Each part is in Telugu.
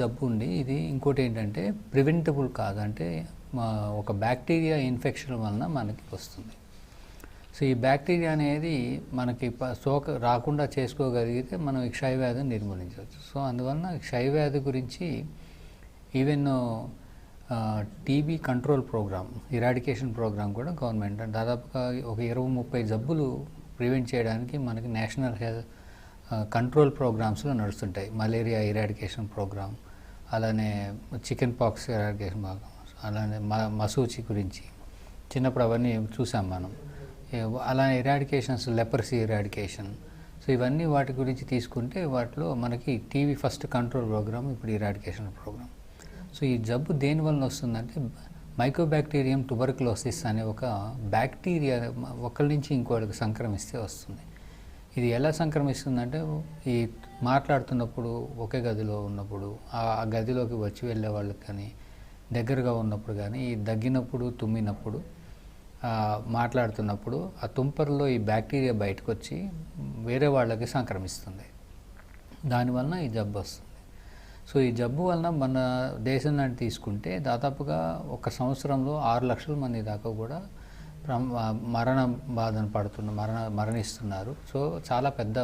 జబ్బు ఉంది ఇది ఇంకోటి ఏంటంటే ప్రివెంటబుల్ కాదు. అంటే మా ఒక బ్యాక్టీరియా ఇన్ఫెక్షన్ వలన మనకి వస్తుంది. సో ఈ బ్యాక్టీరియా అనేది మనకి సోక రాకుండా చేసుకోగలిగితే మనం ఈ క్షయవ్యాధిని నిర్మూలించవచ్చు. సో అందువలన క్షయవ్యాధి గురించి even TB control program eradication program కూడా గవర్నమెంట్ దాదాపుగా ఒక ఇరవై ముప్పై జబ్బులు ప్రివెంట్ చేయడానికి మనకి నేషనల్ హెల్త్ కంట్రోల్ ప్రోగ్రామ్స్లో నడుస్తుంటాయి. మలేరియా ఇరాడికేషన్ ప్రోగ్రామ్ అలానే చికెన్ పాక్స్ ఎరాడికేషన్ భాగం అలానే మసూచి గురించి. చిన్నప్పుడు అవన్నీ చూసాం మనం. అలానే ఇరాడికేషన్స్ లెపర్సీ ఇరాడికేషన్ సో ఇవన్నీ వాటి గురించి తీసుకుంటే వాటిలో మనకి టీవీ ఫస్ట్ కంట్రోల్ ప్రోగ్రామ్ ఇప్పుడు ఇరాడికేషన్ ప్రోగ్రామ్. సో ఈ జబ్బు దేని వలన వస్తుందంటే మైక్రోబ్యాక్టీరియం ట్యూబర్కులోసిస్ అనే ఒక బ్యాక్టీరియా ఒకరి నుంచి ఇంకోటికి సంక్రమిస్తే వస్తుంది. ఇది ఎలా సంక్రమిస్తుందంటే ఈ మాట్లాడుతున్నప్పుడు ఒకే గదిలో ఉన్నప్పుడు ఆ గదిలోకి వచ్చి వెళ్ళే వాళ్ళకి కానీ దగ్గరగా ఉన్నప్పుడు కానీ ఈ దగ్గినప్పుడు తుమ్మినప్పుడు మాట్లాడుతున్నప్పుడు ఆ తుంపర్లో ఈ బ్యాక్టీరియా బయటకు వచ్చి వేరే వాళ్ళకి సంక్రమిస్తుంది. దానివలన ఈ జబ్బు వస్తుంది. సో ఈ జబ్బు వలన మన దేశం నాటి తీసుకుంటే దాదాపుగా ఒక సంవత్సరంలో ఆరు లక్షల మంది దాకా కూడా మరణ బాధన పడుతున్న మరణ మరణిస్తున్నారు. సో చాలా పెద్ద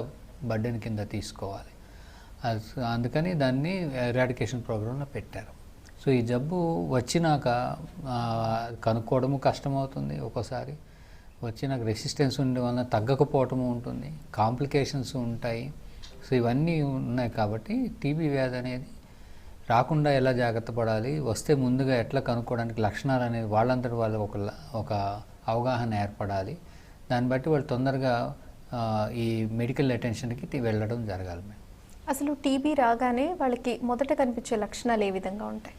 బడ్డెన్ కింద తీసుకోవాలి. అందుకని దాన్ని ఎరాడికేషన్ ప్రోగ్రాంలో పెట్టారు. సో ఈ జబ్బు వచ్చినాక కనుక్కోవడము కష్టమవుతుంది ఒక్కోసారి. వచ్చినాక రెసిస్టెన్స్ ఉండే వలన తగ్గకపోవటము ఉంటుంది. కాంప్లికేషన్స్ ఉంటాయి. సో ఇవన్నీ ఉన్నాయి కాబట్టి టీబీ వ్యాధి అనేది రాకుండా ఎలా జాగ్రత్త పడాలి వస్తే ముందుగా ఎట్లా కనుక్కోవడానికి లక్షణాలు అనేది వాళ్ళంతటి వాళ్ళు ఒక ఒక అవగాహన ఏర్పడాలి. దాన్ని బట్టి వాళ్ళు తొందరగా ఈ మెడికల్ అటెన్షన్కి వెళ్ళడం జరగాలి మేడం. అసలు టీబీ రాగానే వాళ్ళకి మొదట కనిపించే లక్షణాలు ఏ విధంగా ఉంటాయి?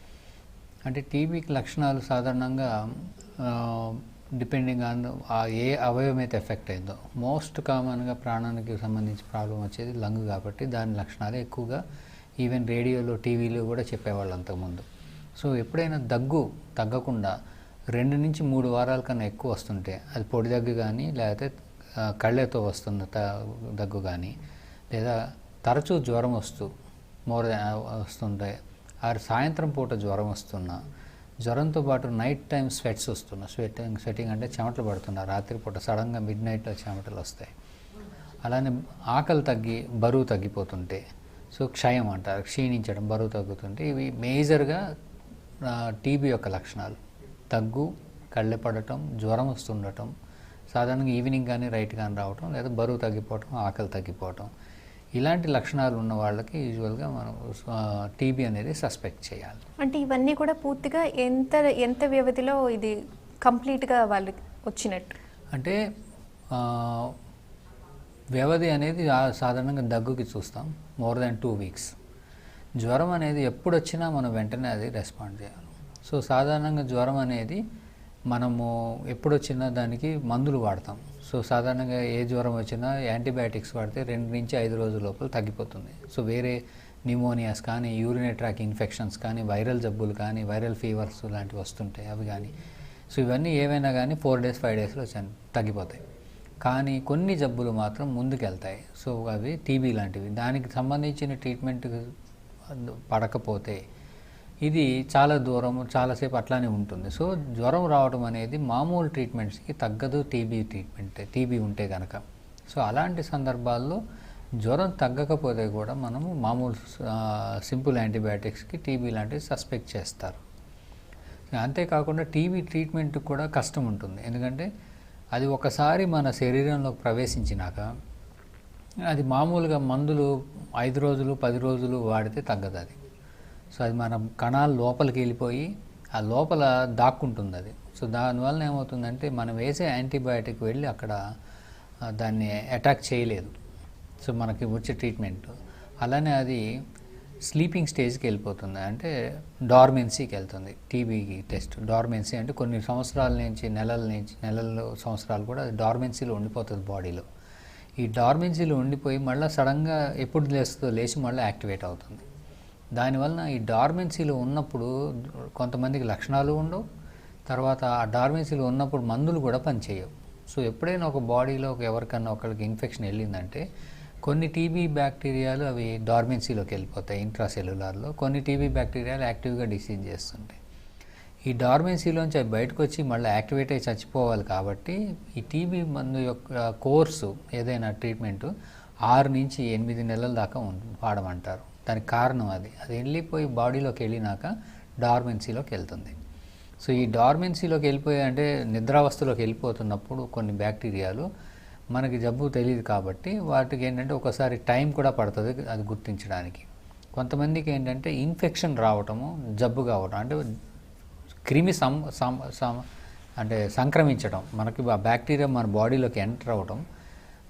అంటే టీబీకి లక్షణాలు సాధారణంగా డిపెండింగ్ ఆన్ ఆ ఏ అవయవం అయితే ఎఫెక్ట్ అయిందో. మోస్ట్ కామన్గా ప్రాణానికి సంబంధించి ప్రాబ్లం వచ్చేది లంగ్ కాబట్టి దాని లక్షణాలు ఎక్కువగా ఈవెన్ రేడియోలో టీవీలో కూడా చెప్పేవాళ్ళు అంతకుముందు. సో ఎప్పుడైనా దగ్గు తగ్గకుండా రెండు నుంచి మూడు వారాల కన్నా ఎక్కువ వస్తుంటే అది పొడి దగ్గు కానీ లేకపోతే కళ్ళతో వస్తున్న త దగ్గు కానీ లేదా తరచూ జ్వరం వస్తూ మోర్ వస్తుంటే ఆ సాయంత్రం పూట జ్వరం వస్తున్నా జ్వరంతో పాటు నైట్ టైం స్వెట్స్ వస్తున్నా. స్వెట్టింగ్ స్వెట్టింగ్ అంటే చెమటలు పడుతున్నా రాత్రిపూట సడన్గా మిడ్ నైట్లో చెమటలు వస్తాయి. అలానే ఆకలి తగ్గి బరువు తగ్గిపోతుంటే సో క్షయం అంటారు క్షీణించడం బరువు తగ్గుతుంటే ఇవి మేజర్గా టీబీ యొక్క లక్షణాలు. దగ్గు కళ్ళెపడటం జ్వరం వస్తుండటం సాధారణంగా ఈవినింగ్ కానీ రైట్ కానీ రావటం లేదా బరువు తగ్గిపోవటం ఆకలి తగ్గిపోవటం ఇలాంటి లక్షణాలు ఉన్న వాళ్ళకి యూజువల్గా మనం టీబీ అనేది సస్పెక్ట్ చేయాలి. అంటే ఇవన్నీ కూడా పూర్తిగా ఎంత ఎంత వ్యవధిలో ఇది కంప్లీట్గా వాళ్ళకి వచ్చినట్టు? అంటే వ్యవధి అనేది సాధారణంగా దగ్గుకి చూస్తాం మోర్ దాన్ టూ వీక్స్ జ్వరం అనేది ఎప్పుడు వచ్చినా మనం వెంటనే అది రెస్పాండ్ చేయాలి. సో సాధారణంగా జ్వరం అనేది మనము ఎప్పుడు వచ్చినా దానికి మందులు వాడతాం. సో సాధారణంగా ఏ జ్వరం వచ్చినా యాంటీబయాటిక్స్ వాడితే రెండు నుంచి ఐదు రోజుల లోపల తగ్గిపోతుంది. సో వేరే న్యూమోనియాస్ కానీ యూరినరీ ట్రాక్ ఇన్ఫెక్షన్స్ కానీ వైరల్ జబ్బులు కానీ వైరల్ ఫీవర్స్ లాంటివి వస్తుంటాయి అవి కానీ. సో ఇవన్నీ ఏవైనా కానీ ఫోర్ డేస్ ఫైవ్ డేస్లో చని తగ్గిపోతాయి. కానీ కొన్ని జబ్బులు మాత్రం ముందుకెళ్తాయి. సో అవి టీబీ లాంటివి. దానికి సంబంధించిన ట్రీట్మెంట్ పడకపోతే ఇది చాలా దూరం చాలాసేపు అట్లానే ఉంటుంది. సో జ్వరం రావడం అనేది మామూలు ట్రీట్మెంట్స్కి తగ్గదు టీబీ ట్రీట్మెంట్ టీబీ ఉంటే కనుక సో అలాంటి సందర్భాల్లో జ్వరం తగ్గకపోతే కూడా మనము మామూలు సింపుల్ యాంటీబయాటిక్స్కి టీబీ లాంటివి సస్పెక్ట్ చేస్తారు. అంతేకాకుండా టీబీ ట్రీట్మెంట్ కూడా కష్టం ఉంటుంది. ఎందుకంటే అది ఒకసారి మన శరీరంలోకి ప్రవేశించినాక అది మామూలుగా మందులు ఐదు రోజులు పది రోజులు వాడితే తగ్గదు అది సో అది మనం కణాలు లోపలికి వెళ్ళిపోయి ఆ లోపల దాక్కుంటుంది అది. సో దానివల్ల ఏమవుతుందంటే మనం వేసే యాంటీబయాటిక్ వెళ్ళి అక్కడ దాన్ని అటాక్ చేయలేదు. సో మనకి వచ్చే ట్రీట్మెంట్. అలానే అది స్లీపింగ్ స్టేజ్కి వెళ్ళిపోతుంది. అంటే డార్మెన్సీకి వెళ్తుంది. టీబీకి టెస్ట్. డార్మెన్సీ అంటే కొన్ని సంవత్సరాల నుంచి నెలల నుంచి నెలలు సంవత్సరాలు కూడా అది డార్మెన్సీలో ఉండిపోతుంది బాడీలో. ఈ డార్మెన్సీలో ఉండిపోయి మళ్ళీ సడన్గా ఎప్పుడు లేస్తుందో లేచి మళ్ళీ యాక్టివేట్ అవుతుంది. దానివలన ఈ డార్మెన్సీలో ఉన్నప్పుడు కొంతమందికి లక్షణాలు ఉండవు. తర్వాత ఆ డార్మెన్సీలో ఉన్నప్పుడు మందులు కూడా పనిచేయవు. సో ఎప్పుడైనా ఒక బాడీలో ఒక ఎవరికన్నా ఒకరికి ఇన్ఫెక్షన్ వెళ్ళిందంటే కొన్ని టీబీ బ్యాక్టీరియాలు అవి డార్మెన్సీలోకి వెళ్ళిపోతాయి ఇంట్రాసెల్యులార్లో. కొన్ని టీబీ బ్యాక్టీరియాలు యాక్టివ్గా డిసీజ్ చేస్తుంటాయి. ఈ డార్మెన్సీలోంచి అవి బయటకు వచ్చి మళ్ళీ యాక్టివేట్ అయి చచ్చిపోవాలి కాబట్టి ఈ టీబీ మందు యొక్క కోర్సు ఏదైనా ట్రీట్మెంట్ ఆరు నుంచి ఎనిమిది నెలల దాకా వాడమంటారు. దానికి కారణం అది. అది వెళ్ళిపోయి బాడీలోకి వెళ్ళినాక డార్మెన్సీలోకి వెళ్తుంది. సో ఈ డార్మెన్సీలోకి వెళ్ళిపోయి అంటే నిద్రావస్థలోకి వెళ్ళిపోతున్నప్పుడు కొన్ని బ్యాక్టీరియాలు మనకి జబ్బు తెలియదు కాబట్టి వాటికి ఏంటంటే ఒకసారి టైం కూడా పడుతుంది అది గుర్తించడానికి. కొంతమందికి ఏంటంటే ఇన్ఫెక్షన్ రావటము జబ్బు కావటం అంటే క్రిమి సం సం- అంటే సంక్రమించడం మనకి ఆ బ్యాక్టీరియా మన బాడీలోకి ఎంటర్ అవ్వటం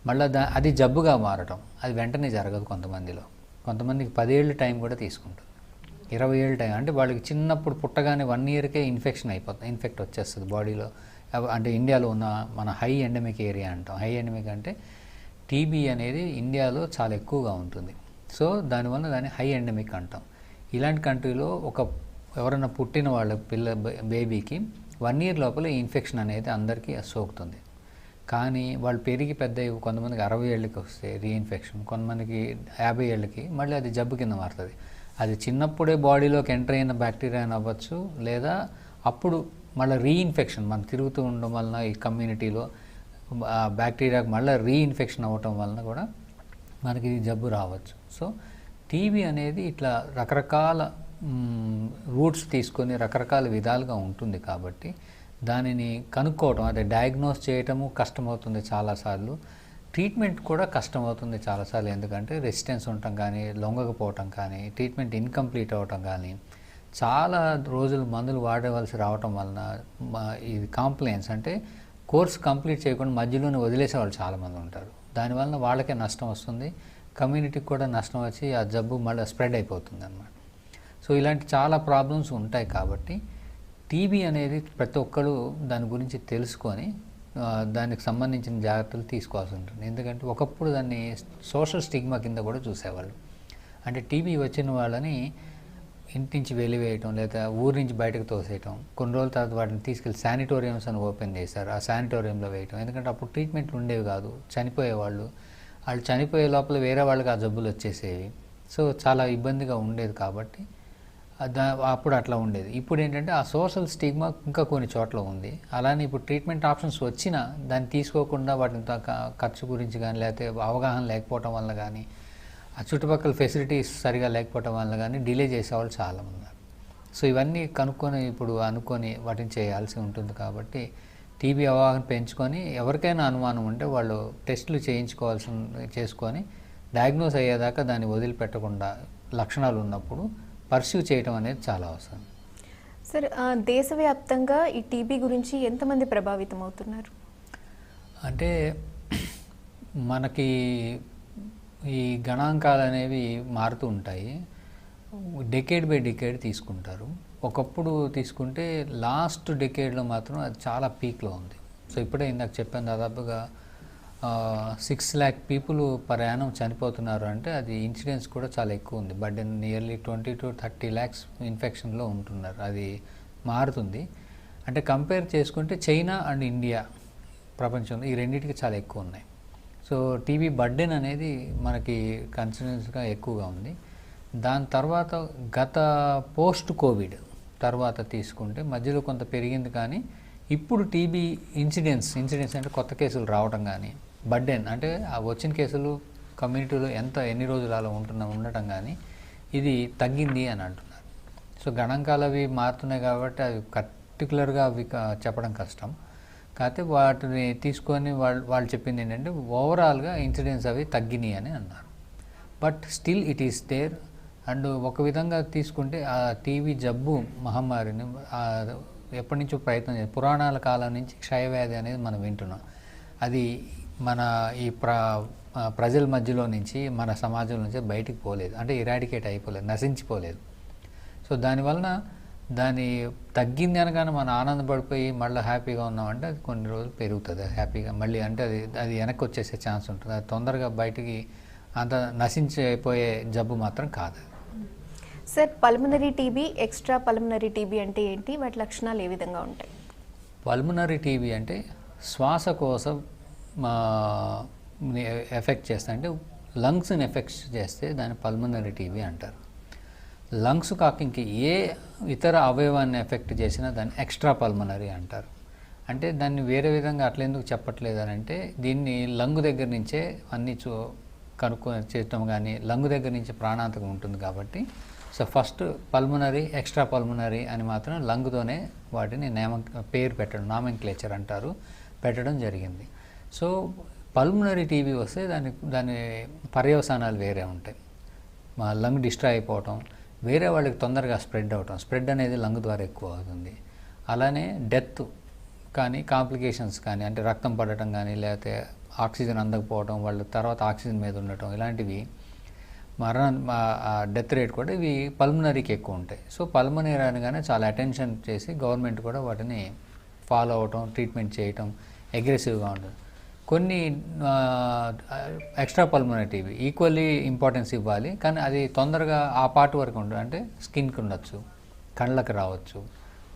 మళ్ళీ దా అది జబ్బుగా మారటం అది వెంటనే జరగదు కొంతమందిలో. కొంతమందికి పదేళ్ళు టైం కూడా తీసుకుంటుంది. ఇరవై ఏళ్ళ టైం అంటే వాళ్ళకి చిన్నప్పుడు పుట్టగానే వన్ ఇయర్కే ఇన్ఫెక్షన్ అయిపోతుంది ఇన్ఫెక్ట్ వచ్చేస్తుంది బాడీలో. అంటే ఇండియాలో ఉన్న మన హై ఎండమిక్ ఏరియా అంటాం. హై ఎండమిక్ అంటే టీబీ అనేది ఇండియాలో చాలా ఎక్కువగా ఉంటుంది. సో దానివల్ల దాన్ని హై ఎండమిక్ అంటాం. ఇలాంటి కంట్రీలో ఒక ఎవరైనా పుట్టిన వాళ్ళ పిల్ల బే- బేబీకి వన్ ఇయర్ లోపల ఈ ఇన్ఫెక్షన్ అనేది అందరికీ సోకుతుంది. కానీ వాళ్ళు పెరిగి పెద్ద కొంతమందికి అరవై ఏళ్ళకి వస్తే రీఇన్ఫెక్షన్ కొంతమందికి యాభై ఏళ్ళకి మళ్ళీ అది జబ్బు కింద మారుతుంది. అది చిన్నప్పుడే బాడీలోకి ఎంటర్ అయిన బ్యాక్టీరియా అని అవ్వచ్చు లేదా అప్పుడు మళ్ళీ రీఇన్ఫెక్షన్ మనం తిరుగుతూ ఉండడం వలన ఈ కమ్యూనిటీలో బ్యాక్టీరియాకి మళ్ళీ రీఇన్ఫెక్షన్ అవ్వటం వలన కూడా మనకి జబ్బు రావచ్చు. సో టీబీ అనేది ఇట్లా రకరకాల రూట్స్ తీసుకొని రకరకాల విధాలుగా ఉంటుంది కాబట్టి దానిని కనుక్కోవటం అదే డయాగ్నోస్ చేయటము కష్టమవుతుంది చాలాసార్లు. ట్రీట్మెంట్ కూడా కష్టమవుతుంది చాలాసార్లు. ఎందుకంటే రెసిస్టెన్స్ ఉండటం కానీ లొంగకపోవటం కానీ ట్రీట్మెంట్ ఇన్కంప్లీట్ అవ్వటం కానీ చాలా రోజులు మందులు వాడవలసి రావటం వలన మా- ఇది కాంప్లైన్స్ అంటే కోర్స్ కంప్లీట్ చేయకుండా మధ్యలోనే వదిలేసే వాళ్ళు చాలామంది ఉంటారు. దానివలన వాళ్ళకే నష్టం వస్తుంది. కమ్యూనిటీకి కూడా నష్టం వచ్చి ఆ జబ్బు మళ్ళీ స్ప్రెడ్ అయిపోతుంది అన్నమాట సో ఇలాంటి చాలా ప్రాబ్లమ్స్ ఉంటాయి కాబట్టి టీబీ అనేది ప్రతి ఒక్కరు దాని గురించి తెలుసుకొని దానికి సంబంధించిన జాగ్రత్తలు తీసుకోవాల్సి ఉంటుంది. ఎందుకంటే ఒకప్పుడు దాన్ని సోషల్ స్టిగ్మా కింద కూడా చూసేవాళ్ళు. అంటే టీబీ వచ్చిన వాళ్ళని ఇంటి నుంచి వెలివేయటం లేదా ఊరి నుంచి బయటకు తోసేయటం కొన్ని రోజుల తర్వాత వాటిని తీసుకెళ్ళి శానిటోరియంస్ అని ఓపెన్ చేశారు. ఆ శానిటోరియంలో వేయటం. ఎందుకంటే అప్పుడు ట్రీట్మెంట్లు ఉండేవి కాదు. చనిపోయేవాళ్ళు. వాళ్ళు చనిపోయే లోపల వేరే వాళ్ళకి ఆ జబ్బులు వచ్చేసేవి. సో చాలా ఇబ్బందిగా ఉండేది కాబట్టి అప్పుడు అట్లా ఉండేది. ఇప్పుడు ఏంటంటే ఆ సోషల్ స్టిగ్మా ఇంకా కొన్ని చోట్ల ఉంది. అలానే ఇప్పుడు ట్రీట్మెంట్ ఆప్షన్స్ వచ్చినా దాన్ని తీసుకోకుండా వాటిని త- ఖర్చు గురించి కానీ లేకపోతే అవగాహన లేకపోవటం వల్ల కానీ ఆ చుట్టుపక్కల ఫెసిలిటీస్ సరిగా లేకపోవటం వల్ల కానీ డిలే చేసేవాళ్ళు చాలామంది. ఉన్నారు సో ఇవన్నీ కనుక్కొని ఇప్పుడు అనుకొని వాటిని చేయాల్సి ఉంటుంది కాబట్టి టీబీ అవగాహన పెంచుకొని ఎవరికైనా అనుమానం ఉంటే వాళ్ళు టెస్టులు చేయించుకోవాల్సి చేసుకొని డయాగ్నోస్ అయ్యేదాకా దాన్ని వదిలిపెట్టకుండా లక్షణాలు ఉన్నప్పుడు పర్సీవ్ చేయటం అనేది చాలా అవసరం. సార్ దేశవ్యాప్తంగా ఈ టీబీ గురించి ఎంతమంది ప్రభావితం అవుతున్నారు అంటే మనకి ఈ గణాంకాలు అనేవి మారుతూ ఉంటాయి. డెకేడ్ బై డెకేడ్ తీసుకుంటారు. ఒకప్పుడు తీసుకుంటే లాస్ట్ డెకేడ్లో మాత్రం అది చాలా పీక్లో ఉంది. సో ఇప్పుడే ఇందాక చెప్పాను దాదాపుగా six lakh people per annum చనిపోతున్నారు అంటే అది ఇన్సిడెన్స్ కూడా చాలా ఎక్కువ ఉంది. But nearly twenty to thirty lakhs ఇన్ఫెక్షన్లో ఉంటున్నారు. అది మారుతుంది. అంటే కంపేర్ చేసుకుంటే చైనా అండ్ ఇండియా ప్రపంచంలో ఈ రెండింటికి చాలా ఎక్కువ ఉన్నాయి. సో టీబీ బర్డెన్ అనేది మనకి కన్సిడెన్స్గా ఎక్కువగా ఉంది. దాని తర్వాత గత పోస్ట్ కోవిడ్ తర్వాత తీసుకుంటే మధ్యలో కొంత పెరిగింది కానీ ఇప్పుడు టీబీ ఇన్సిడెన్స్ ఇన్సిడెన్స్ అంటే కొత్త కేసులు రావడం కానీ బర్డెన్ అంటే ఆ వచ్చిన కేసులు కమ్యూనిటీలో ఎంత ఎన్ని రోజులు అలా ఉంటున్నా ఉండటం కానీ ఇది తగ్గింది అని అంటున్నారు. సో గణాంకాలు అవి మారుతున్నాయి కాబట్టి అవి పర్టికులర్గా అవి చెప్పడం కష్టం. కాకపోతే వాటిని తీసుకొని వాళ్ళు వాళ్ళు చెప్పింది ఏంటంటే ఓవరాల్గా ఇన్సిడెన్స్ అవి తగ్గినాయి అని అన్నారు. But still it is there and ఒక విధంగా తీసుకుంటే ఆ టీవీ జబ్బు మహమ్మారిని ఎప్పటి నుంచో ప్రయత్నం చేసి పురాణాల కాలం నుంచి క్షయవ్యాధి అనేది మనం వింటున్నాం. అది మన ఈ ప్ర ప్రజల మధ్యలో నుంచి మన సమాజం నుంచి బయటికి పోలేదు. అంటే ఇరాడికేట్ అయిపోలేదు నశించిపోలేదు. సో దానివలన దాని తగ్గింది అనగానే మనం ఆనందపడిపోయి మళ్ళీ హ్యాపీగా ఉన్నామంటే అది కొన్ని రోజులు పెరుగుతుంది. హ్యాపీగా మళ్ళీ అంటే అది అది వెనక్కి వచ్చేసే ఛాన్స్ ఉంటుంది. అది తొందరగా బయటికి అంత నశించిపోయే జబ్బు మాత్రం కాదు. Sir pulmonary TB extra pulmonary TB అంటే ఏంటి? వాటి లక్షణాలు ఏ విధంగా ఉంటాయి? పల్మనరీ టీబీ అంటే శ్వాసకోశ ఎఫెక్ట్ చేస్తా అంటే లంగ్స్ని ఎఫెక్ట్ చేస్తే దాన్ని పల్మనరీ టీబీ అంటారు. లంగ్స్ కాక ఇంక ఏ ఇతర అవయవాన్ని ఎఫెక్ట్ చేసినా దాన్ని ఎక్స్ట్రా పల్మనరీ అంటారు. అంటే దాన్ని వేరే విధంగా అట్లెందుకు చెప్పట్లేదు అని అంటే దీన్ని లంగ్ దగ్గర నుంచే అన్ని చూ కనుక్కొని చేయటం కానీ లంగ్ దగ్గర నుంచి ప్రాణాంతకం ఉంటుంది కాబట్టి so first pulmonary extra pulmonary అని మాత్రం లంగ్తోనే వాటిని నేమ పేరు పెట్టడం నామెంక్లేచర్ అంటారు పెట్టడం జరిగింది. సో పల్మునరీ టీవీ వస్తే దాని దాని పర్యవసానాలు వేరే ఉంటాయి. మా లంగ్ డిస్ట్రాయ్ అయిపోవటం వేరే వాళ్ళకి తొందరగా స్ప్రెడ్ అవటం స్ప్రెడ్ అనేది లంగ్ ద్వారా ఎక్కువ అవుతుంది. అలానే డెత్ కానీ కాంప్లికేషన్స్ కానీ అంటే రక్తం పడటం కానీ లేకపోతే ఆక్సిజన్ అందకపోవడం వాళ్ళ తర్వాత ఆక్సిజన్ మీద ఉండటం ఇలాంటివి మరణ డెత్ రేట్ కూడా ఇవి పల్మనరీకి ఎక్కువ ఉంటాయి. సో పల్మనరీ అనగానే చాలా అటెన్షన్ చేసి గవర్నమెంట్ కూడా వాటిని ఫాలో అవటం ట్రీట్మెంట్ చేయటం అగ్రెసివ్గా ఉంటుంది. కొన్ని ఎక్స్ట్రా పల్మనరీ ఈక్వల్లీ ఇంపార్టెన్స్ ఇవ్వాలి. కానీ అది తొందరగా ఆ పార్ట్ వరకు ఉండదు అంటే స్కిన్కి ఉండొచ్చు కళ్ళకి రావచ్చు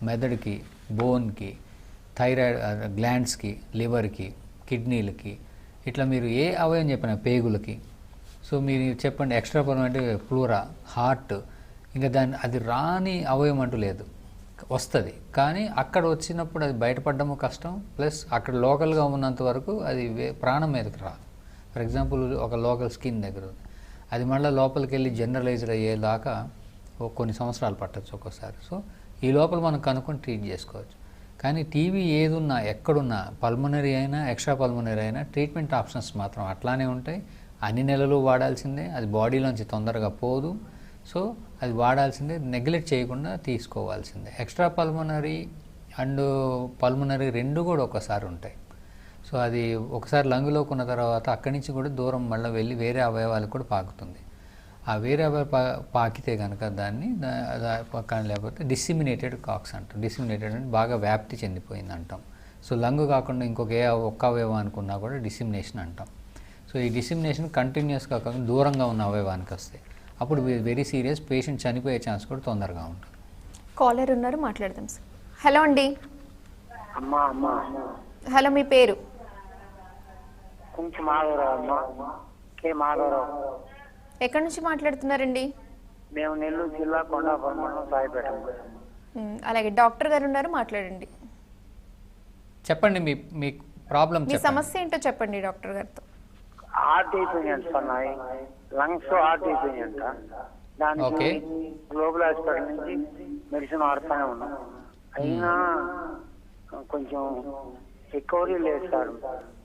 మెదడుకి బోన్కి థైరాయిడ్ గ్లాండ్స్కి లివర్కి కిడ్నీలకి ఇట్లా మీరు ఏ అవయం చెప్పిన పేగులకి. సో మీరు చెప్పండి ఎక్స్ట్రా పల్మనరీ ప్లూరా హార్ట్ ఇంకా దాన్ని అది రాని అవయం అంటూ లేదు. వస్తుంది. కానీ అక్కడ వచ్చినప్పుడు అది బయటపడడము కష్టం. ప్లస్ అక్కడ లోకల్గా ఉన్నంత వరకు అది ప్రాణం మీదకి రాదు. ఫర్ ఎగ్జాంపుల్ ఒక లోకల్ స్కిన్ దగ్గర ఉంది. అది మళ్ళీ లోపలికి వెళ్ళి జనరలైజ్డ్ అయ్యేదాకా ఓ కొన్ని సంవత్సరాలు పట్టచ్చు ఒక్కోసారి. సో ఈ లోపల మనం కనుక్కొని ట్రీట్ చేసుకోవచ్చు. కానీ టీవీ ఏదున్నా ఎక్కడున్నా పల్మనరీ అయినా ఎక్స్ట్రా పల్మనరీ అయినా ట్రీట్మెంట్ ఆప్షన్స్ మాత్రం అట్లానే ఉంటాయి. అన్ని నెలలు వాడాల్సిందే. అది బాడీలోంచి తొందరగా పోదు. సో అది వాడాల్సిందే నెగ్లెక్ట్ చేయకుండా తీసుకోవాల్సిందే. ఎక్స్ట్రా పల్మనరీ అండ్ పల్మనరీ రెండు కూడా ఒకసారి ఉంటాయి. సో అది ఒకసారి లంగులోకి ఉన్న తర్వాత అక్కడి నుంచి కూడా దూరం మళ్ళీ వెళ్ళి వేరే అవయవాలకు కూడా పాకుతుంది. ఆ వేరే అవయవ పా పాకితే కనుక దాన్ని కానీ పక్కన లేకపోతే డిసిమినేటెడ్ కాక్స్ అంటాం. డిసిమినేటెడ్ అంటే బాగా వ్యాప్తి చెందిపోయింది అంటాం. సో లంగు కాకుండా ఇంకొక ఏ ఒక్క అవయవం అనుకున్నా కూడా డిసిమినేషన్ అంటాం. సో ఈ డిసిమినేషన్ కంటిన్యూస్గా కాకుండా దూరంగా ఉన్న అవయవానికి వస్తాయి. అప్పుడు వెరీ సీరియస్ పేషెంట్ చనిపోయే ఛాన్స్ కూడా తొందరగా ఉంటుంది. కాలర్ ఉన్నారు మాట్లాడదాం సార్. హలో అండి. అమ్మా అమ్మా. హలో మీ పేరు? ఎక్కడి నుంచి మాట్లాడుతున్నారండి? మేము నెల్లూరు జిల్లా కొండాపురం మండలం సాయిపేట అలాగే డాక్టర్ గారు ఉన్నారు మాట్లాడండి. చెప్పండి మీ మీ ప్రాబ్లం మీ సమస్య ఏంటో చెప్పండి డాక్టర్ గారితో. హార్ట్ అయిపోయినాయంట సన్నాయి లంగ్స్ హార్ట్ అయిపోయినాయంట దానికి. గ్లోబల్ హాస్పిటల్ నుంచి మెడిసిన్ వాడుతూనే ఉన్నాం. అయినా కొంచెం రికవరీ లేదు సార్.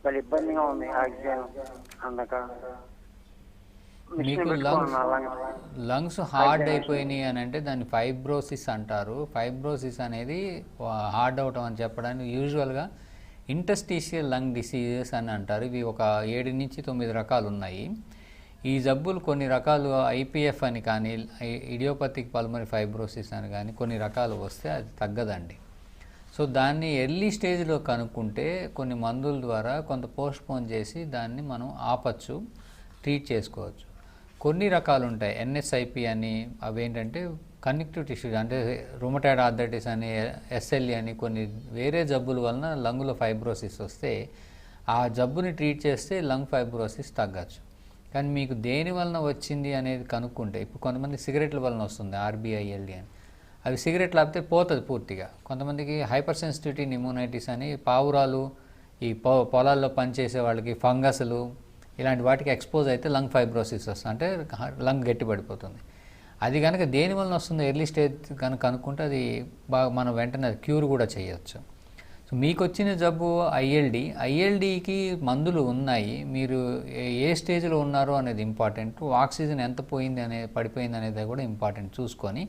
చాలా ఇబ్బందిగా ఉంది ఆక్సిజన్ అందక. మీకు లంగ్స్ లంగ్స్. హార్డ్ అయిపోయినాయి అని అంటే దాన్ని ఫైబ్రోసిస్ అంటారు. ఫైబ్రోసిస్ అనేది హార్డ్ అవటం అని చెప్పడానికి యూజువల్గా ఇంటస్టీషియల్ లంగ్ డిసీజెస్ అని అంటారు. ఇవి ఒక ఏడు నుంచి తొమ్మిది రకాలు ఉన్నాయి ఈ జబ్బులు కొన్ని రకాలు ఐపీఎఫ్ అని కానీ ఇడియోపతిక్ పల్మరీ ఫైబ్రోసిస్ అని కానీ కొన్ని రకాలు వస్తే అది తగ్గదండి. సో దాన్ని ఎర్లీ స్టేజ్లో కనుక్కుంటే కొన్ని మందుల ద్వారా కొంత పోస్ట్పోన్ చేసి దాన్ని మనం ఆపచ్చు ట్రీట్ చేసుకోవచ్చు. కొన్ని రకాలు ఉంటాయి ఎన్ఎస్ఐపి అని అవేంటంటే కనెక్టివ్ టిష్యూస్ అంటే రుమటాయిడ్ ఆర్థరైటిస్ అని ఎస్ఎల్ఈ అని కొన్ని వేరే జబ్బుల వలన లంగులో ఫైబ్రోసిస్ వస్తే ఆ జబ్బుని ట్రీట్ చేస్తే లంగ్ ఫైబ్రోసిస్ తగ్గచ్చు. కానీ మీకు దేని వలన వచ్చింది అనేది కనుక్కుంటే ఇప్పుడు కొంతమంది సిగరెట్ల వలన వస్తుంది ఆర్బీఐఎల్డి అని. అవి సిగరెట్ ఆపితే పోతుంది పూర్తిగా. కొంతమందికి హైపర్ సెన్సిటివిటీ నిమోనైటిస్ అని పావురాలు ఈ పొ పొలాల్లో పనిచేసే వాళ్ళకి ఫంగస్లు ఇలాంటి వాటికి ఎక్స్పోజ్ అయితే లంగ్ ఫైబ్రోసిస్ వస్తుంది అంటే లంగ్ గట్టిపడిపోతుంది. అది కనుక దేని వలన వస్తుందో ఎర్లీ స్టేజ్ కనుక అనుకుంటే అది బాగా మనం వెంటనే క్యూర్ కూడా చేయొచ్చు. సో మీకు వచ్చిన జబ్బు ఐఎల్డి ఐఎల్డికి మందులు ఉన్నాయి. మీరు ఏ- ఏ స్టేజ్లో ఉన్నారో అనేది ఇంపార్టెంట్ ఆక్సిజన్ ఎంత పోయింది అనే పడిపోయింది అనేది కూడా ఇంపార్టెంట్ చూసుకొని.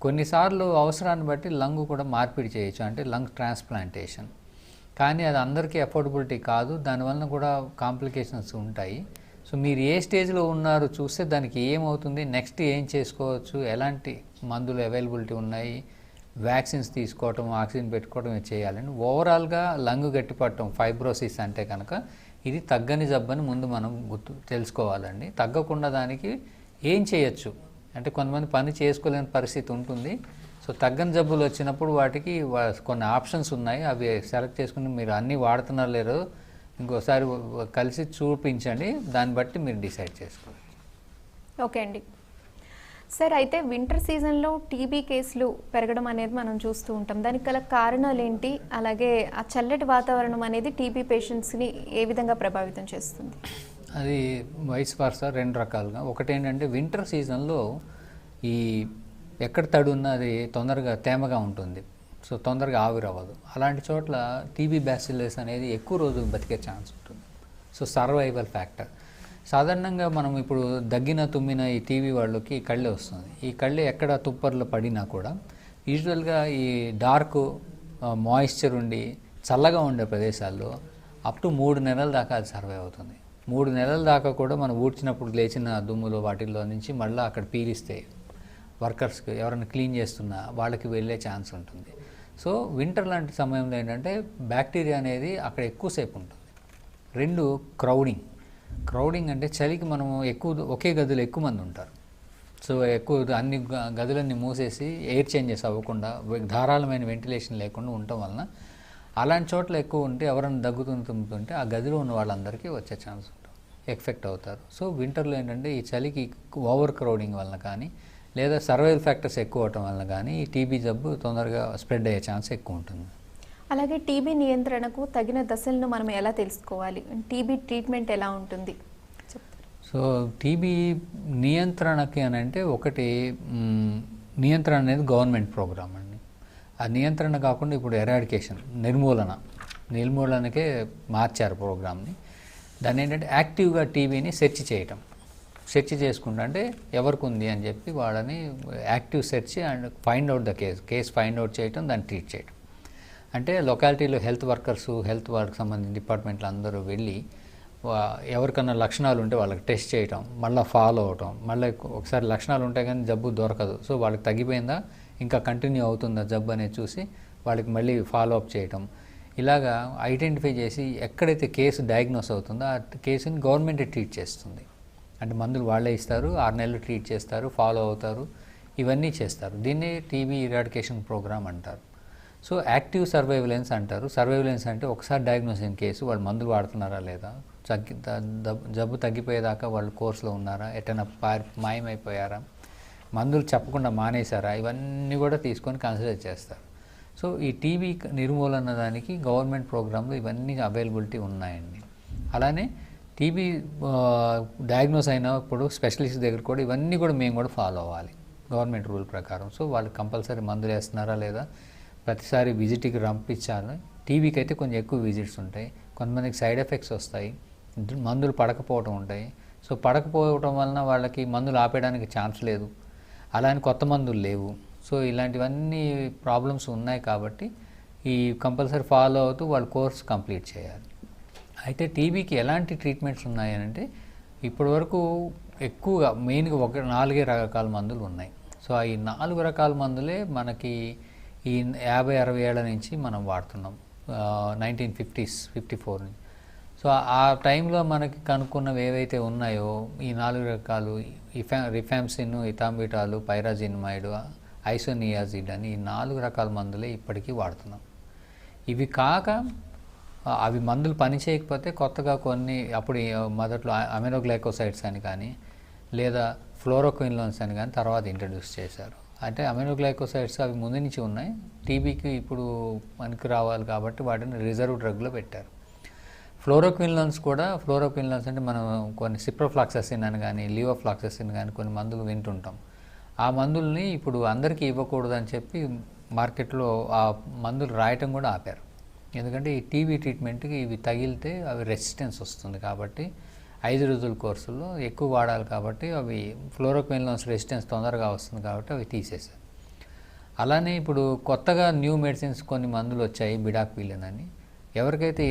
కొన్నిసార్లు అవసరాన్ని బట్టి లంగ్ కూడా మార్పిడి చేయొచ్చు. అంటే లంగ్ ట్రాన్స్ప్లాంటేషన్. కానీ అది అందరికీ అఫోర్డబిలిటీ కాదు. దానివల్ల కూడా కాంప్లికేషన్స్ ఉంటాయి. సో మీరు ఏ స్టేజ్లో ఉన్నారో చూస్తే దానికి ఏమవుతుంది? నెక్స్ట్ ఏం చేసుకోవచ్చు? ఎలాంటి మందులు అవైలబిలిటీ ఉన్నాయి? వ్యాక్సిన్స్ తీసుకోవటం ఆక్సిజన్ పెట్టుకోవడం చేయాలని ఓవరాల్గా లంగ్ గట్టిపడటం ఫైబ్రోసిస్ అంటే కనుక ఇది తగ్గని జబ్బని ముందు మనం గుర్తు తెలుసుకోవాలండి. తగ్గకుండా దానికి ఏం చేయొచ్చు? అంటే కొంతమంది పని చేసుకోలేని పరిస్థితి ఉంటుంది. సో తగ్గని జబ్బులు వచ్చినప్పుడు వాటికి కొన్ని ఆప్షన్స్ ఉన్నాయి. అవి సెలెక్ట్ చేసుకుని మీరు అన్నీ వాడుతున్నారో లేరో ఇంకోసారి కలిసి చూపించండి. దాన్ని బట్టి మీరు డిసైడ్ చేసుకోవాలి ఓకే అండి. సార్ అయితే వింటర్ సీజన్లో టీబీ కేసులు పెరగడం అనేది మనం చూస్తూ ఉంటాం. దానికి గల కారణాలు ఏంటి అలాగే ఆ చల్లటి వాతావరణం అనేది టీబీ పేషెంట్స్ని ఏ విధంగా ప్రభావితం చేస్తుంది? అది వయసు వరుస? రెండు రకాలుగా. ఒకటి ఏంటంటే వింటర్ సీజన్లో ఈ ఎక్కడ తడి ఉన్నా అది తొందరగా తేమగా ఉంటుంది. సో తొందరగా ఆవిరవ్వదు. అలాంటి చోట్ల టీబీ బ్యాసిల్లస్ అనేది ఎక్కువ రోజులు బతికే ఛాన్స్ ఉంటుంది. So survival factor. సాధారణంగా మనం ఇప్పుడు దగ్గిన తుమ్మిన ఈ టీవీ వాళ్ళకి కళ్ళే వస్తుంది. ఈ కళ్ళే ఎక్కడ తుప్పర్లు పడినా కూడా యూజువల్గా ఈ డార్క్ మాయిశ్చర్ ఉండి చల్లగా ఉండే ప్రదేశాల్లో అప్ టు మూడు నెలల దాకా అది సర్వే అవుతుంది. మూడు నెలల దాకా కూడా మనం ఊడ్చినప్పుడు లేచిన దుమ్ములు వాటిల్లో నుంచి మళ్ళీ అక్కడ పీలిస్తే వర్కర్స్కి ఎవరైనా క్లీన్ చేస్తున్నా వాళ్ళకి వెళ్ళే ఛాన్స్ ఉంటుంది. సో వింటర్ లాంటి సమయంలో ఏంటంటే బ్యాక్టీరియా అనేది అక్కడ ఎక్కువసేపు ఉంటుంది. రెండు క్రౌడింగ్. క్రౌడింగ్ అంటే చలికి మనం ఎక్కువ ఒకే గదిలో ఎక్కువ మంది ఉంటారు. సో ఎక్కువ అన్ని గదులన్నీ మూసేసి ఎయిర్ చేంజెస్ అవ్వకుండా ధారాళమైన వెంటిలేషన్ లేకుండా ఉండటం వలన అలాంటి చోట్ల ఎక్కువ ఉంటే ఎవరైనా దగ్గుతుంటే తుమ్ముతుంటే ఆ గదిలో ఉన్న వాళ్ళందరికీ వచ్చే ఛాన్స్ ఉంటుంది. ఎఫెక్ట్ అవుతారు. సో వింటర్లో ఏంటంటే ఈ చలికి ఓవర్ క్రౌడింగ్ వలన కానీ లేదా సర్వైవల్ ఫ్యాక్టర్స్ ఎక్కువ అవటం వలన కానీ ఈ టీబీ జబ్బు తొందరగా స్ప్రెడ్ అయ్యే ఛాన్స్ ఎక్కువ ఉంటుంది. అలాగే టీబీ నియంత్రణకు తగిన దశలను మనం ఎలా తెలుసుకోవాలి? టీబీ ట్రీట్మెంట్ ఎలా ఉంటుంది? సో టీబీ నియంత్రణకి అని అంటే ఒకటి నియంత్రణ అనేది గవర్నమెంట్ ప్రోగ్రామ్ అండి. ఆ నియంత్రణ కాకుండా ఇప్పుడు ఎరాడికేషన్ నిర్మూలన. నిర్మూలనకే మార్చారు ప్రోగ్రామ్ని. దాన్ని ఏంటంటే యాక్టివ్గా టీవీని సెర్చ్ చేయటం. సెర్చ్ చేసుకుంటా అంటే ఎవరికి ఉంది అని చెప్పి వాళ్ళని active search and find out the case case find out చేయటం దాన్ని ట్రీట్ చేయటం. అంటే లొకాలిటీలో హెల్త్ వర్కర్స్ హెల్త్ వాళ్ళకి సంబంధించిన డిపార్ట్మెంట్లు అందరూ వెళ్ళి ఎవరికన్నా లక్షణాలు ఉంటే వాళ్ళకి టెస్ట్ చేయటం మళ్ళీ ఫాలో అవటం మళ్ళీ ఒకసారి లక్షణాలు ఉంటాయి కానీ జబ్బు దొరకదు. సో వాళ్ళకి తగ్గిపోయిందా? ఇంకా కంటిన్యూ అవుతుందా జబ్బు అనేది చూసి వాళ్ళకి మళ్ళీ ఫాలో అప్ చేయటం. ఇలాగా ఐడెంటిఫై చేసి ఎక్కడైతే కేసు డయాగ్నోస్ అవుతుందో ఆ కేసుని గవర్నమెంటే ట్రీట్ చేస్తుంది. అంటే మందులు వాళ్ళే ఇస్తారు ఆరు నెలలు ట్రీట్ చేస్తారు ఫాలో అవుతారు ఇవన్నీ చేస్తారు. దీన్ని టీబీ ఇరాడికేషన్ ప్రోగ్రామ్ అంటారు. సో యాక్టివ్ సర్వైవలెన్స్ అంటారు. సర్వైవలెన్స్ అంటే ఒకసారి డయాగ్నోస్ అయిన కేసు వాళ్ళు మందులు వాడుతున్నారా లేదా? తగ్గి జబ్బు తగ్గిపోయేదాకా వాళ్ళు కోర్సులో ఉన్నారా? ఎటైనా పారి మాయమైపోయారా? మందులు చెప్పకుండా మానేశారా? ఇవన్నీ కూడా తీసుకొని కన్సిడర్ చేస్తారు. సో ఈ టీబీ నిర్మూలన దానికి గవర్నమెంట్ ప్రోగ్రాంలో ఇవన్నీ అవైలబిలిటీ ఉన్నాయండి. అలానే టీబీ డయాగ్నోస్ అయినప్పుడు స్పెషలిస్ట్ దగ్గర కూడా ఇవన్నీ కూడా మేము కూడా ఫాలో అవ్వాలి. గవర్నమెంట్ రూల్ ప్రకారం. సో వాళ్ళు కంపల్సరీ మందులు వేస్తున్నారా లేదా? ప్రతిసారి విజిట్కి రంపించాలి టీబీకి అయితే కొంచెం ఎక్కువ విజిట్స్ ఉంటాయి. కొంతమందికి సైడ్ ఎఫెక్ట్స్ వస్తాయి. మందులు పడకపోవటం ఉంటాయి. సో పడకపోవటం వలన వాళ్ళకి మందులు ఆపేయడానికి ఛాన్స్ లేదు. అలా అని కొత్త మందులు లేవు. సో ఇలాంటివన్నీ ప్రాబ్లమ్స్ ఉన్నాయి కాబట్టి ఈ కంపల్సరీ ఫాలో అవుతూ వాళ్ళు కోర్స్ కంప్లీట్ చేయాలి. అయితే టీబీకి ఎలాంటి ట్రీట్మెంట్స్ ఉన్నాయనంటే ఇప్పటివరకు ఎక్కువగా మెయిన్గా ఒక నాలుగే రకాల మందులు ఉన్నాయి. సో ఈ నాలుగు రకాల మందులే మనకి ఈ యాభై అరవై ఏళ్ళ నుంచి మనం వాడుతున్నాం. నైన్టీన్ ఫిఫ్టీస్ ఫిఫ్టీ ఫోర్ నుంచి. సో ఆ టైంలో మనకి కనుక్కున్నవి ఏవైతే ఉన్నాయో ఈ నాలుగు రకాలు ఇఫా రిఫామ్సిన్ ఇథాంబిటాలు పైరాజిన్మైడ్ ఐసోనియాజిడ్ అని ఈ నాలుగు రకాల మందులే ఇప్పటికీ వాడుతున్నాం. ఇవి కాక అవి మందులు పని చేయకపోతే కొత్తగా కొన్ని అప్పుడు మొదట్లో అమెనోగ్లైకోసైడ్స్ అని కానీ లేదా ఫ్లోరోక్విన్లోన్స్ అని కానీ తర్వాత ఇంట్రడ్యూస్ చేశారు. అంటే అమెనోగ్లైకోసైడ్స్ అవి ముందు నుంచి ఉన్నాయి. టీబీకి ఇప్పుడు పనికి రావాలి కాబట్టి వాటిని రిజర్వ్ డ్రగ్లో పెట్టారు. ఫ్లోరోక్విన్లాన్స్ కూడా ఫ్లోరోక్విన్లాన్స్ అంటే మనం కొన్ని సిప్రోఫ్లాక్ససిన్ అని కానీ లివోఫ్లాక్ససిన్ కానీ కొన్ని మందులు వింటుంటాం. ఆ మందుల్ని ఇప్పుడు అందరికీ ఇవ్వకూడదు అని చెప్పి మార్కెట్లో ఆ మందులు రాయటం కూడా ఆపారు. ఎందుకంటే ఈ టీవీ ట్రీట్మెంట్కి ఇవి తగిలితే అవి రెసిస్టెన్స్ వస్తుంది కాబట్టి ఐదు రోజుల కోర్సుల్లో ఎక్కువ వాడాలి కాబట్టి అవి ఫ్లోరోక్విన్లాన్స్ రెసిస్టెన్స్ తొందరగా వస్తుంది కాబట్టి అవి తీసేసారు అలానే ఇప్పుడు కొత్తగా న్యూ మెడిసిన్స్ కొన్ని మందులు వచ్చాయి బిడాక్విలిన్ అని ఎవరికైతే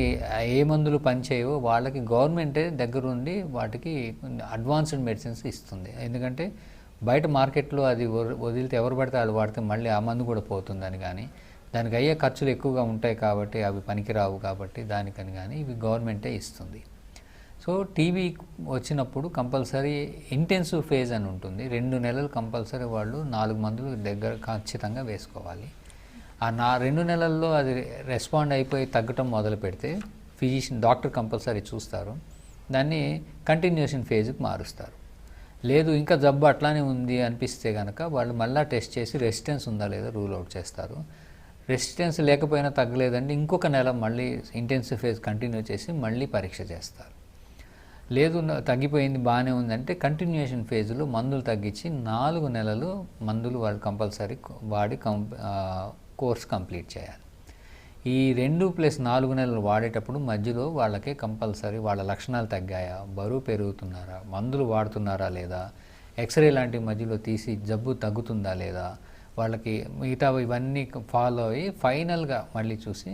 ఏ మందులు పనిచేయవో వాళ్ళకి గవర్నమెంటే దగ్గరుండి వాటికి అడ్వాన్స్డ్ మెడిసిన్స్ ఇస్తుంది. ఎందుకంటే బయట మార్కెట్లో అది వదిలితే ఎవరు పడితే వాళ్ళు వాడితే మళ్ళీ ఆ మందు కూడా పోతుందని కానీ దానికి అయ్యే ఖర్చులు ఎక్కువగా ఉంటాయి కాబట్టి అవి పనికిరావు కాబట్టి దానికని కానీ ఇవి గవర్నమెంటే ఇస్తుంది. సో టీవీ వచ్చినప్పుడు కంపల్సరీ ఇంటెన్సివ్ ఫేజ్ అని ఉంటుంది. రెండు నెలలు కంపల్సరీ వాళ్ళు నాలుగు మందులు దగ్గర ఖచ్చితంగా వేసుకోవాలి. ఆ నా రెండు నెలల్లో అది రెస్పాండ్ అయిపోయి తగ్గటం మొదలు పెడితే ఫిజిషియన్ డాక్టర్ కంపల్సరీ చూస్తారు. దాన్ని కంటిన్యూషన్ ఫేజ్కి మారుస్తారు. లేదు ఇంకా జబ్బు అట్లానే ఉంది అనిపిస్తే కనుక వాళ్ళు మళ్ళీ టెస్ట్ చేసి రెసిస్టెన్స్ ఉందా లేదా రూల్ అవుట్ చేస్తారు. రెసిస్టెన్స్ లేకపోయినా తగ్గలేదంటే ఇంకొక నెల మళ్ళీ ఇంటెన్సివ్ ఫేజ్ కంటిన్యూ చేసి మళ్ళీ పరీక్ష చేస్తారు. లేదు తగ్గిపోయింది బాగానే ఉందంటే కంటిన్యూషన్ ఫేజ్లో మందులు తగ్గించి నాలుగు నెలలు మందులు వాళ్ళు కంపల్సరీ వాడి కం కోర్స్ కంప్లీట్ చేయాలి. ఈ రెండు ప్లస్ నాలుగు నెలలు వాడేటప్పుడు మధ్యలో వాళ్ళకి కంపల్సరీ వాళ్ళ లక్షణాలు తగ్గాయా? బరువు పెరుగుతున్నారా? మందులు వాడుతున్నారా లేదా? ఎక్స్రే లాంటి మధ్యలో తీసి జబ్బు తగ్గుతుందా లేదా? వాళ్ళకి మిగతా ఇవన్నీ ఫాలో అయ్యి ఫైనల్గా మళ్ళీ చూసి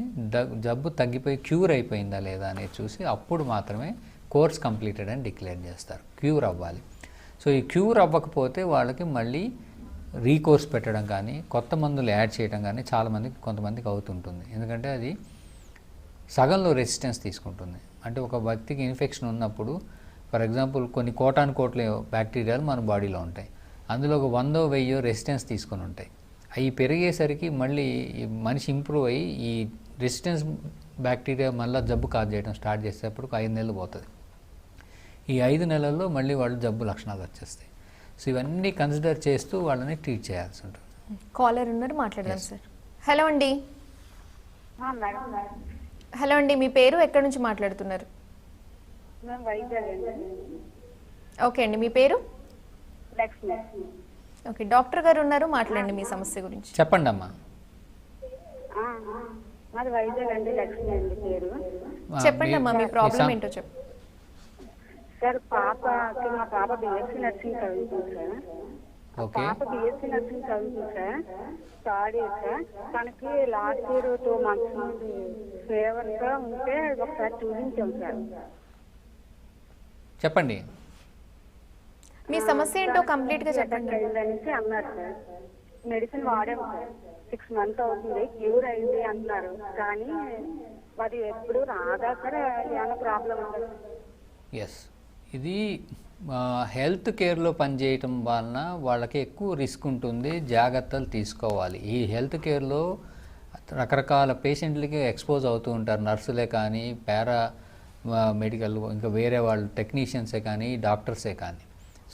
జబ్బు తగ్గిపోయి క్యూర్ అయిపోయిందా లేదా అనేది చూసి అప్పుడు మాత్రమే కోర్స్ కంప్లీటెడ్ అని డిక్లేర్ చేస్తారు. క్యూర్ అవ్వాలి. సో ఈ క్యూర్ అవ్వకపోతే వాళ్ళకి మళ్ళీ రీకోర్స్ పెట్టడం కానీ కొత్త మందులు యాడ్ చేయడం కానీ చాలామందికి కొంతమందికి అవుతుంటుంది. ఎందుకంటే అది సగంలో రెసిస్టెన్స్ తీసుకుంటుంది. అంటే ఒక వ్యక్తికి ఇన్ఫెక్షన్ ఉన్నప్పుడు ఫర్ ఎగ్జాంపుల్ కొన్ని కోటాను కోట్ల బ్యాక్టీరియాలు మన బాడీలో ఉంటాయి. అందులో ఒక వందో వెయ్యో రెసిస్టెన్స్ తీసుకొని ఉంటాయి. అవి పెరిగేసరికి మళ్ళీ మనిషి ఇంప్రూవ్ అయ్యి ఈ రెసిస్టెన్స్ బ్యాక్టీరియా మళ్ళీ జబ్బు కాజ్ చేయడం స్టార్ట్ చేసేటప్పుడు ఒక ఐదు నెలలు పోతుంది. ఈ ఐదు నెలల్లో మళ్ళీ వాళ్ళు జబ్బు లక్షణాలు వచ్చేస్తాయి. సో ఇవన్నీ కన్సిడర్ చేస్తూ వాళ్ళని ట్రీట్ చేయాల్సి ఉంటుంది. కాలర్ ఉన్నారు మాట్లాడదాం సార్ హలో అండి. హలో అండి మీ పేరు ఎక్కడి నుంచి మాట్లాడుతున్నారు? ఓకే అండి మీ పేరు? లక్ష్మి ఓకే డాక్టర్ గారు ఉన్నారు మాట్లాడండి మీ సమస్య గురించి. చెప్పండి అమ్మా మాది వైజాగ్ అండి లక్ష్మి అండి పేరు. చెప్పండి అమ్మా మీ ప్రాబ్లం ఏంటో చెప్పు. సార్ పాపకి మా పాప బిఎస్సీ నర్సింగ్ చదువుతుంది సార్. ఓకే. పాప బిఎస్సీ నర్సింగ్ చదువుతుంది సార్. Third year sir. తనకి లాస్ట్ ఇయర్ టూ మంత్స్ నుండి ఫేవర్గా ఉంటే ఒకసారి చూపించాం సార్ చెప్పండి. మీ సమస్య ఏంటో కంప్లీట్గా చెప్పండి. అన్నారు సార్. మెడిసిన్ వాడాము సార్ సిక్స్ మంత్ అవుతుంది క్యూర్ అయింది అంటున్నారు కానీ అది ఎప్పుడు రాదా సార్? ఏమైనా ప్రాబ్లం ఎస్ ఇది హెల్త్ కేర్లో పనిచేయటం వలన వాళ్ళకి ఎక్కువ రిస్క్ ఉంటుంది జాగ్రత్తలు తీసుకోవాలి. ఈ హెల్త్ కేర్లో రకరకాల పేషెంట్లకి ఎక్స్పోజ్ అవుతూ ఉంటారు. నర్సులే కానీ పారా మెడికల్ ఇంకా వేరే వాళ్ళు టెక్నీషియన్సే కానీ డాక్టర్సే కానీ.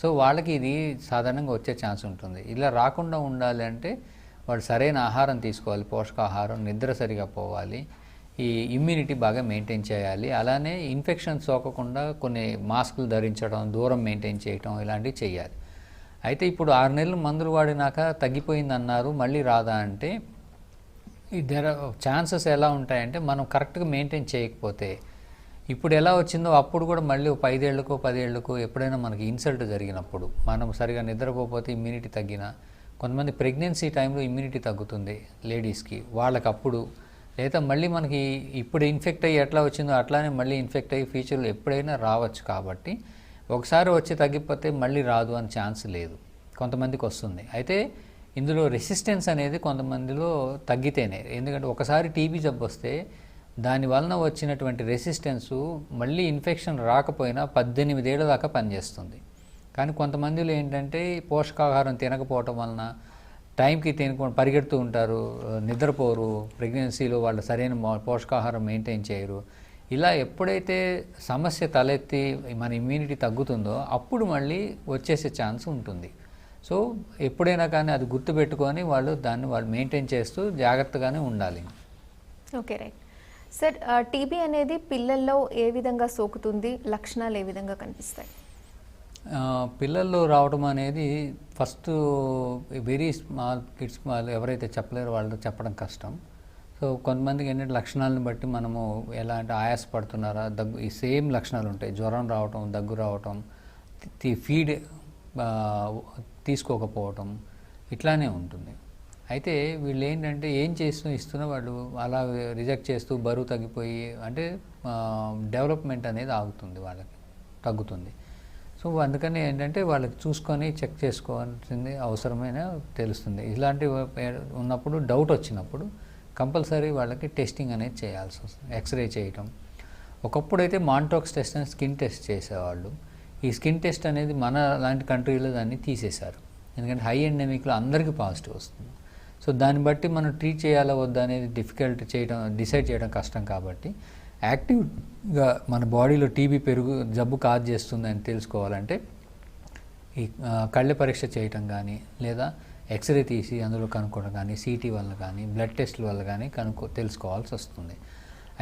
సో వాళ్ళకి ఇది సాధారణంగా వచ్చే ఛాన్స్ ఉంటుంది. ఇలా రాకుండా ఉండాలి అంటే వాళ్ళు సరైన ఆహారం తీసుకోవాలి పోషకాహారం నిద్ర సరిగా పోవాలి ఈ ఇమ్యూనిటీ బాగా మెయింటైన్ చేయాలి. అలానే ఇన్ఫెక్షన్ సోకకుండా కొన్ని మాస్కులు ధరించడం దూరం మెయింటైన్ చేయడం ఇలాంటివి చేయాలి. అయితే ఇప్పుడు ఆరు నెలలు మందులు వాడినాక తగ్గిపోయింది అన్నారు మళ్ళీ రాదా అంటే ఈ ఛాన్సెస్ ఎలా ఉంటాయంటే మనం కరెక్ట్గా మెయింటైన్ చేయకపోతే ఇప్పుడు ఎలా వచ్చిందో అప్పుడు కూడా మళ్ళీ ఒక ఐదేళ్ళకో పదేళ్ళకో ఎప్పుడైనా మనకి ఇన్సల్ట్ జరిగినప్పుడు మనం సరిగా నిద్రపోతే ఇమ్యూనిటీ తగ్గిన కొంతమంది ప్రెగ్నెన్సీ టైంలో ఇమ్యూనిటీ తగ్గుతుంది లేడీస్కి వాళ్ళకి అప్పుడు లేదా మళ్ళీ మనకి ఇప్పుడు ఇన్ఫెక్ట్ అయ్యి ఎట్లా వచ్చిందో అట్లానే మళ్ళీ ఇన్ఫెక్ట్ అయ్యి ఫ్యూచర్లో ఎప్పుడైనా రావచ్చు కాబట్టి ఒకసారి వచ్చి తగ్గిపోతే మళ్ళీ రాదు అని ఛాన్స్ లేదు. కొంతమందికి వస్తుంది. అయితే ఇందులో రెసిస్టెన్స్ అనేది కొంతమందిలో తగ్గితేనే. ఎందుకంటే ఒకసారి టీబీ జబ్బు వస్తే దాని వలన వచ్చినటువంటి రెసిస్టెన్సు మళ్ళీ ఇన్ఫెక్షన్ రాకపోయినా పద్దెనిమిదేళ్ళ దాకా పనిచేస్తుంది. కానీ కొంతమందిలో ఏంటంటే పోషకాహారం తినకపోవటం వలన టైంకి తినకుండా పరిగెడుతూ ఉంటారు నిద్రపోరు ప్రెగ్నెన్సీలో వాళ్ళు సరైన పోషకాహారం మెయింటైన్ చేయరు. ఇలా ఎప్పుడైతే సమస్య తలెత్తి మన ఇమ్యూనిటీ తగ్గుతుందో అప్పుడు మళ్ళీ వచ్చేసే ఛాన్స్ ఉంటుంది. సో ఎప్పుడైనా కానీ అది గుర్తుపెట్టుకొని వాళ్ళు దాన్ని వాళ్ళు మెయింటైన్ చేస్తూ జాగ్రత్తగానే ఉండాలి. ఓకే రైట్ సార్ టీబీ అనేది పిల్లల్లో ఏ విధంగా సోకుతుంది? లక్షణాలు ఏ విధంగా కనిపిస్తాయి? పిల్లల్లో రావడం అనేది ఫస్ట్ వెరీ స్మాల్ కిడ్స్ వాళ్ళు ఎవరైతే చెప్పలేరు వాళ్ళు చెప్పడం కష్టం. సో కొంతమందికి ఏంటంటే లక్షణాలను బట్టి మనము ఎలా అంటే ఆయాసపడుతున్నారా దగ్గు ఈ సేమ్ లక్షణాలు ఉంటాయి. జ్వరం రావటం దగ్గు రావటం ఫీడ్ తీసుకోకపోవటం ఇట్లానే ఉంటుంది. అయితే వీళ్ళు ఏంటంటే ఏం చేస్తూ ఇస్తున్నా వాళ్ళు అలా రిజెక్ట్ చేస్తూ బరువు తగ్గిపోయి అంటే డెవలప్మెంట్ అనేది ఆగుతుంది వాళ్ళకి తగ్గుతుంది. సో అందుకని ఏంటంటే వాళ్ళకి చూసుకొని చెక్ చేసుకోవాల్సింది అవసరమైన తెలుస్తుంది. ఇలాంటి ఉన్నప్పుడు డౌట్ వచ్చినప్పుడు కంపల్సరీ వాళ్ళకి టెస్టింగ్ అనేది చేయాల్సి వస్తుంది. ఎక్స్రే చేయటం. ఒకప్పుడు అయితే మాంటాక్స్ టెస్ట్ అని స్కిన్ టెస్ట్ చేసేవాళ్ళు. ఈ స్కిన్ టెస్ట్ అనేది మన లాంటి కంట్రీలో దాన్ని తీసేశారు. ఎందుకంటే హై ఎండమిక్లో అందరికీ పాజిటివ్ వస్తుంది. సో దాన్ని బట్టి మనం ట్రీట్ చేయాలా వద్దా అనేది డిఫికల్ట్ చేయడం డిసైడ్ చేయడం కష్టం కాబట్టి యాక్టివ్గా మన బాడీలో టీబీ పెరుగు జబ్బు కాజ్ చేస్తుందని తెలుసుకోవాలంటే ఈ కళ్ళ పరీక్ష చేయటం కానీ లేదా ఎక్స్రే తీసి అందులో కనుక్కోవడం కానీ సీటీ వల్ల కానీ బ్లడ్ టెస్ట్ల వల్ల కానీ కనుక్కో తెలుసుకోవాల్సి వస్తుంది.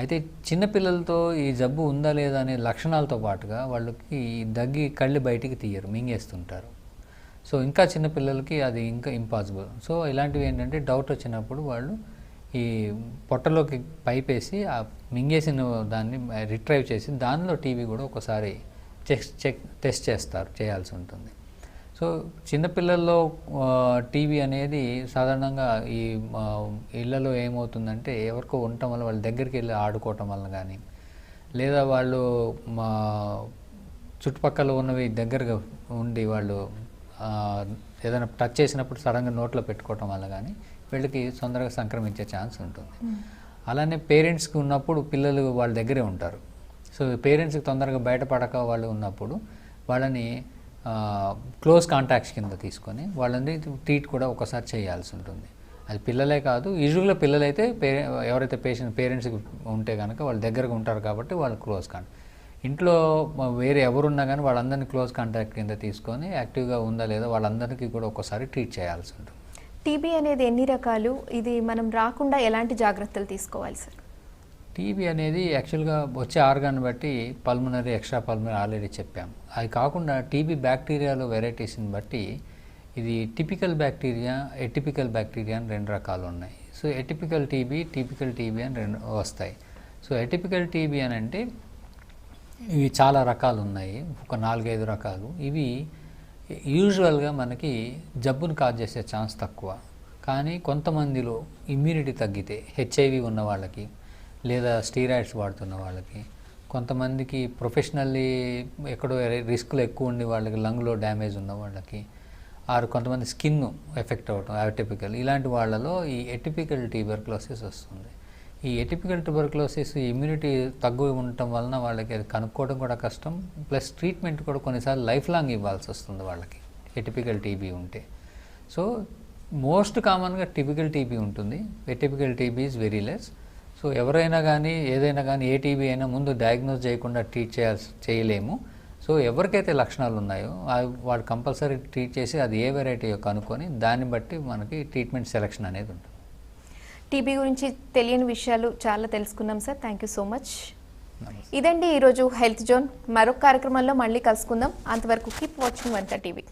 అయితే చిన్నపిల్లలతో ఈ జబ్బు ఉందా లేదా అనే లక్షణాలతో పాటుగా వాళ్ళకి దగ్గి కళ్ళు బయటికి తీయరు మింగేస్తుంటారు. సో ఇంకా చిన్నపిల్లలకి అది ఇంకా ఇంపాసిబుల్ సో ఇలాంటివి ఏంటంటే డౌట్ వచ్చినప్పుడు వాళ్ళు ఈ పొట్టలోకి పైప్ వేసి ఆ మింగేసిన దాన్ని రిట్రైవ్ చేసి దానిలో టీవీ కూడా ఒకసారి చెక్ చెక్ టెస్ట్ చేస్తారు చేయాల్సి ఉంటుంది. సో చిన్నపిల్లల్లో టీవీ అనేది సాధారణంగా ఈ ఇళ్ళలో ఇళ్ళలో ఏమవుతుందంటే ఎవరికో ఉండటం వల్ల వాళ్ళ దగ్గరికి వెళ్ళి ఆడుకోవటం వల్ల కానీ లేదా వాళ్ళు మా చుట్టుపక్కల ఉన్నవి దగ్గరగా ఉండి వాళ్ళు ఏదైనా టచ్ చేసినప్పుడు సడన్గా నోట్లో పెట్టుకోవటం వల్ల కానీ వీళ్ళకి తొందరగా సంక్రమించే ఛాన్స్ ఉంటుంది. అలానే పేరెంట్స్కి ఉన్నప్పుడు పిల్లలు వాళ్ళ దగ్గరే ఉంటారు. సో పేరెంట్స్కి తొందరగా బయటపడక వాళ్ళు ఉన్నప్పుడు వాళ్ళని క్లోజ్ కాంటాక్ట్స్ కింద తీసుకొని వాళ్ళని ట్రీట్ కూడా ఒకసారి చేయాల్సి ఉంటుంది. అది పిల్లలే కాదు యూజువల్గా పిల్లలైతే పేరె ఎవరైతే పేషెంట్ పేరెంట్స్కి ఉంటే కనుక వాళ్ళ దగ్గరగా ఉంటారు కాబట్టి వాళ్ళు క్లోజ్ కాంటాక్ట్ ఇంట్లో వేరే ఎవరున్నా కానీ వాళ్ళందరినీ క్లోజ్ కాంటాక్ట్ కింద తీసుకొని యాక్టివ్గా ఉందా లేదా వాళ్ళందరికీ కూడా ఒకసారి ట్రీట్ చేయాల్సి ఉంటుంది. టీబీ అనేది ఎన్ని రకాలు? ఇది మనం రాకుండా ఎలాంటి జాగ్రత్తలు తీసుకోవాలి సార్? టీబీ అనేది యాక్చువల్గా వచ్చే ఆర్గాన్ బట్టి పల్మనరీ ఎక్స్ట్రా పల్మనరీ ఆల్రెడీ చెప్పాం. అది కాకుండా టీబీ బ్యాక్టీరియాలో వెరైటీస్ని బట్టి ఇది టిపికల్ బ్యాక్టీరియా ఎటిపికల్ బ్యాక్టీరియా అని రెండు రకాలు ఉన్నాయి. So atypical TB typical TB అని రెండు వస్తాయి. సో ఎటిపికల్ టీబీ అని అంటే ఇవి చాలా రకాలు ఉన్నాయి ఒక నాలుగైదు రకాలు. ఇవి యూజువల్గా మనకి జబ్బును కాజ్ చేసే ఛాన్స్ తక్కువ. కానీ కొంతమందిలో ఇమ్యూనిటీ తగ్గితే హెచ్ఐవి ఉన్న వాళ్ళకి లేదా స్టీరాయిడ్స్ వాడుతున్న వాళ్ళకి కొంతమందికి ప్రొఫెషనల్లీ ఎక్కడో రిస్క్లు ఎక్కువ ఉండి వాళ్ళకి లంగ్లో డ్యామేజ్ ఉన్న వాళ్ళకి ఆరు కొంతమంది స్కిన్ ఎఫెక్ట్ అవ్వటం అటిపికల్ ఇలాంటి వాళ్ళలో ఈ ఎటిపికల్ ట్యూబర్క్లోసిస్ వస్తుంది. ఈ ఎటిపికల్ ట్యూబర్క్లోసిస్ ఇమ్యూనిటీ తగ్గు ఉండటం వలన వాళ్ళకి అది కనుక్కోవడం కూడా కష్టం. ప్లస్ ట్రీట్మెంట్ కూడా కొన్నిసార్లు లైఫ్ లాంగ్ ఇవ్వాల్సి వస్తుంది వాళ్ళకి. ఎటిపికల్ టీబీ ఉంటే. సో మోస్ట్ కామన్గా టిపికల్ టీబీ ఉంటుంది. Atypical TB is very less so ఎవరైనా కానీ ఏదైనా కానీ ఏ టీబీ అయినా ముందు డయాగ్నోస్ చేయకుండా ట్రీట్ చేయాల్సి చేయలేము. సో ఎవరికైతే లక్షణాలు ఉన్నాయో వాళ్ళు కంపల్సరీ ట్రీట్ చేసి అది ఏ వెరైటీ కనుక్కొని దాన్ని బట్టి మనకి ట్రీట్మెంట్ సెలక్షన్ అనేది ఉంటుంది. టీబీ గురించి తెలియని విషయాలు చాలా తెలుసుకున్నాం sir. Thank you so much. ఇదండి ఈరోజు హెల్త్ జోన్. మరొక కార్యక్రమంలో మళ్ళీ కలుసుకుందాం. అంతవరకు కీప్ వాచింగ్ వంట టీవీ.